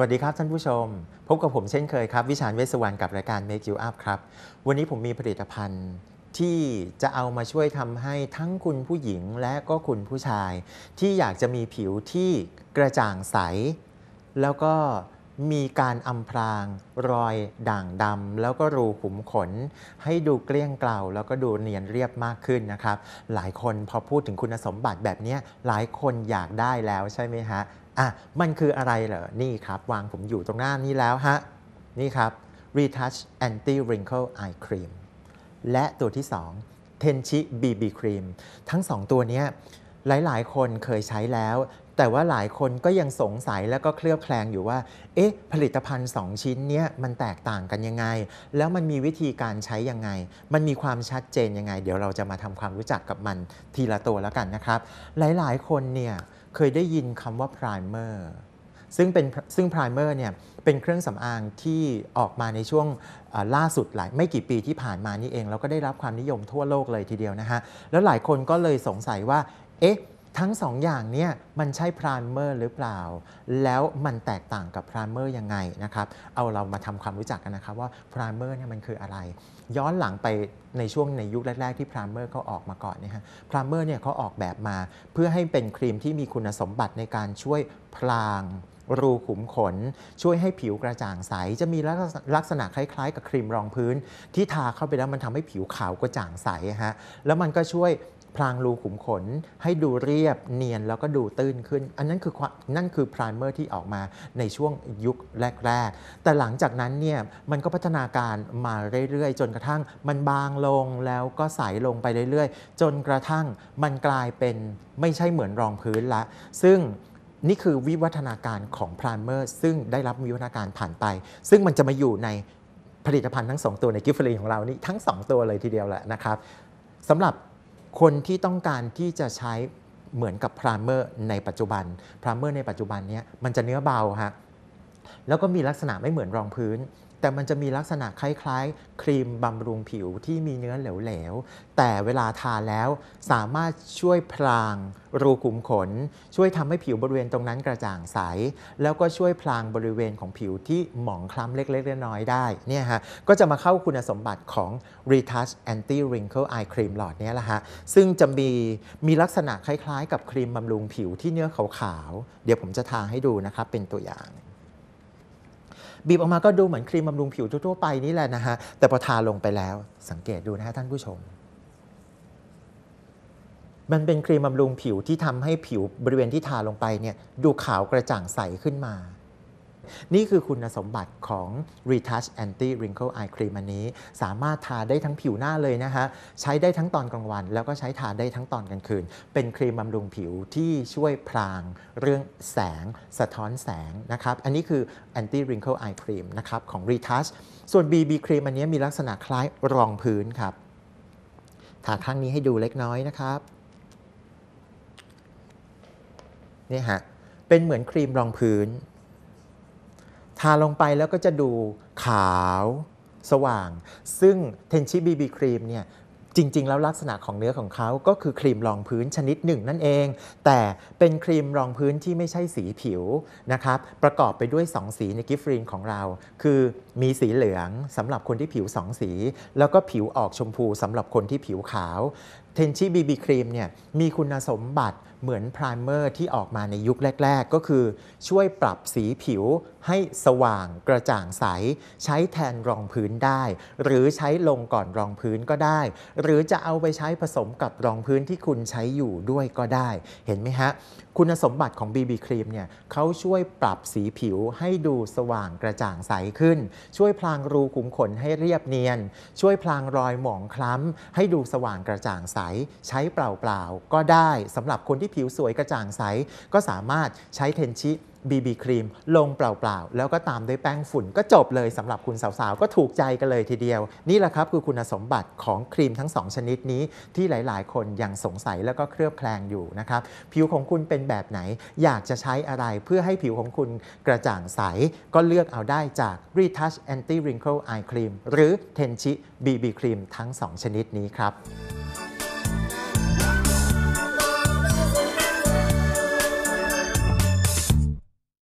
วัสดีครับท่านผู้ชม พบกับผมเช่นเคยครับ วิชาญเวสสวรรณกับรายการ Make You Up ครับ วันนี้ผมมีผลิตภัณฑ์ที่จะเอามาช่วยทำให้ทั้งคุณผู้หญิงและก็คุณผู้ชาย ที่อยากจะมีผิวที่กระจ่างใส แล้วก็มีการอำพรางรอยด่างดำแล้วก็รูขุมขน ให้ดูเกลี้ยงเกลาแล้วก็ดูเนียนเรียบมากขึ้นนะครับ หลายคนพอพูดถึงคุณสมบัติแบบนี้หลายคนอยากได้แล้วใช่ไหมฮะ อะมันคืออะไรเหรอ นี่ครับ วางผมอยู่ตรงหน้านี้แล้วฮะ นี่ครับ Retouch Anti Wrinkle Eye Cream และตัวที่ 2 Tenchi BB Cream ทั้ง 2 ตัวเนี้ยหลายๆ คนเคยใช้แล้ว แต่ว่าหลายคนก็ยังสงสัยแล้วก็เคลือบแคลงอยู่ว่า เอ๊ะ ผลิตภัณฑ์ 2 ชิ้นเนี้ยมันแตกต่างกันยังไง แล้วมันมีวิธีการใช้ยังไง มันมีความชัดเจนยังไง เดี๋ยวเราจะมาทำความรู้จักกับมันทีละตัวแล้วกันนะครับ หลายๆ คนเนี่ย เคยได้ยินคำว่า primer ซึ่งเป็นซึ่ง primer เนี่ยเป็นเครื่องสำอางที่ออกมาในช่วงล่าสุดหลายไม่กี่ปีที่ผ่านมานี่เอง แล้วก็ได้รับความนิยมทั่วโลกเลยทีเดียวนะฮะ แล้วหลายคนก็เลยสงสัยว่า เอ๊ะ ทั้งสองอย่างเนี่ยมันใช่ primer หรือเปล่า แล้วมันแตกต่างกับ primer ยังไงนะครับ เอาเรามาทำความรู้จักกันนะครับว่า primer เนี่ยมันคืออะไร ย้อนหลังไปในช่วงในยุคแรก ๆ ที่ primer เขาออกมาก่อนเนี่ยฮะ primer เนี่ยเขาออกแบบมา เพื่อให้เป็นครีมที่มีคุณสมบัติในการช่วยพลางรูขุมขน ช่วยให้ผิวกระจ่างใส จะมีลักษณะลักษณะคล้ายๆ กับครีมรองพื้น ที่ทาเข้าไปแล้วมันทำให้ผิวขาวกระจ่างใสฮะแล้วมันก็ช่วย พลางรูขุมขน ให้ดูเรียบเนียนแล้วก็ดูตื้นขึ้น อันนั้นคือนั่นคือ primer ที่ออกมาในช่วงยุคแรก ๆ แต่หลังจากนั้นเนี่ยมันก็พัฒนาการมาเรื่อยๆ จนกระทั่งมันบางลงแล้วก็ใสลงไปเรื่อยๆ จนกระทั่งมันกลายเป็นไม่ใช่เหมือนรองพื้นละ ซึ่งนี่คือวิวัฒนาการของพร i เมอร์ซึ่งได้รับวิวัฒนาการผ่านไป ซึ่งมันจะมาอยู่ในผลิตภัณฑ์ทั้ง 2 ตัวในกิฟต์ฟรีของเรานี่ทั้ง 2 ตัวเลยทีเดียวแหละนะครับสำหรับ คนที่ต้องการที่จะใช้เหมือนกับพร i เมอร์ในปัจจุบันพร i เมอร์ในปัจจุบันนี้มันจะเนื้อเบาฮะ แล้วก็มีลักษณะไม่เหมือนรองพื้น แต่มันจะมีลักษณะคล้ายๆ ครีมบำรุงผิวที่มีเนื้อเหลวๆ แต่เวลาทาแล้วสามารถช่วยพราง รูขุมขน ช่วยทำให้ผิวบริเวณตรงนั้นกระจ่างใส แล้วก็ช่วยพรางบริเวณของผิวที่หมองคล้ำเล็กๆน้อยๆได้เนี่ยฮะก็จะมาเข้าคุณสมบัติของ Retouch Anti Wrinkle Eye Cream หลอดเนี้ยแหละฮะซึ่งจะมีมีลักษณะคล้ายๆ กับครีมบำรุงผิวที่เนื้อขาวๆเดี๋ยวผมจะทาให้ดูนะครับเป็นตัวอย่าง บีบออกมาก็ดูเหมือนครีมบำรุงผิวทั่วๆไปนี่แหละนะฮะ แต่พอทาลงไปแล้วสังเกตดูนะฮะท่านผู้ชม มันเป็นครีมบำรุงผิวที่ทำให้ผิวบริเวณที่ทาลงไปเนี่ยดูขาวกระจ่างใสขึ้นมา นี่คือคุณสมบัติของ Retouch Anti Wrinkle Eye Cream อันนี้ สามารถทาได้ทั้งผิวหน้าเลยนะฮะใช้ได้ทั้งตอนกลางวัน แล้วก็ใช้ทาได้ทั้งตอนกลางคืน เป็นครีมบำรุงผิวที่ช่วยพรางเรื่องแสงสะท้อนแสงนะครับ อันนี้คือ Anti Wrinkle Eye Cream นะครับของ Retouch ส่วน BB Cream อันนี้มีลักษณะคล้ายรองพื้นครับทาข้างนี้ให้ดูเล็กน้อยนะครับนี่ฮะเป็นเหมือนครีมรองพื้น ทาลงไปแล้วก็จะดูขาวสว่าง ซึ่งเทนชิบีบีครีมเนี่ยจริง ๆ แล้วลักษณะของเนื้อของเขาก็คือครีมรองพื้นชนิดหนึ่งนั่นเอง แต่เป็นครีมรองพื้นที่ไม่ใช่สีผิวนะครับ ประกอบไปด้วย 2 สีในกิฟต์ฟรีนของเรา คือมีสีเหลืองสำหรับคนที่ผิว 2 สี แล้วก็ผิวออกชมพูสำหรับคนที่ผิวขาวเทนชิบีบีครีมเนี่ยมีคุณสมบัติเหมือนไพรเมอร์ที่ออกมาในยุคแรก ๆ ก็คือช่วยปรับสีผิวให้สว่างกระจ่างใส ใช้แทนรองพื้นได้ หรือใช้ลงก่อนรองพื้นก็ได้ หรือจะเอาไปใช้ผสมกับรองพื้นที่คุณใช้อยู่ด้วยก็ได้ เห็นไหมฮะ คุณสมบัติของ BB ครีมเนี่ยเขาช่วยปรับสีผิวให้ดูสว่างกระจ่างใสขึ้น ช่วยพลางรูขุมขนให้เรียบเนียน ช่วยพลางรอยหมองคล้ำ ให้ดูสว่างกระจ่างใส ใช้เปล่าๆก็ได้สำหรับคนที่ผิวสวยกระจ่างใส ก็สามารถใช้เทนชิ BB ครีมลงเปล่าๆ แล้วก็ตามด้วยแป้งฝุ่นก็จบเลยสำหรับคุณสาวๆ ก็ถูกใจกันเลยทีเดียว นี่แหละครับคือคุณสมบัติของครีมทั้ง 2 ชนิดนี้ที่หลายๆ คนยังสงสัยแล้วก็เคลือบแคลงอยู่นะครับผิวของคุณเป็นแบบไหนอยากจะใช้อะไรเพื่อให้ผิวของคุณกระจ่างใส ก็เลือกเอาได้จาก Retouch Anti Wrinkle Eye Cream หรือ Tenchi BB Cream ทั้ง 2 ชนิดนี้ครับ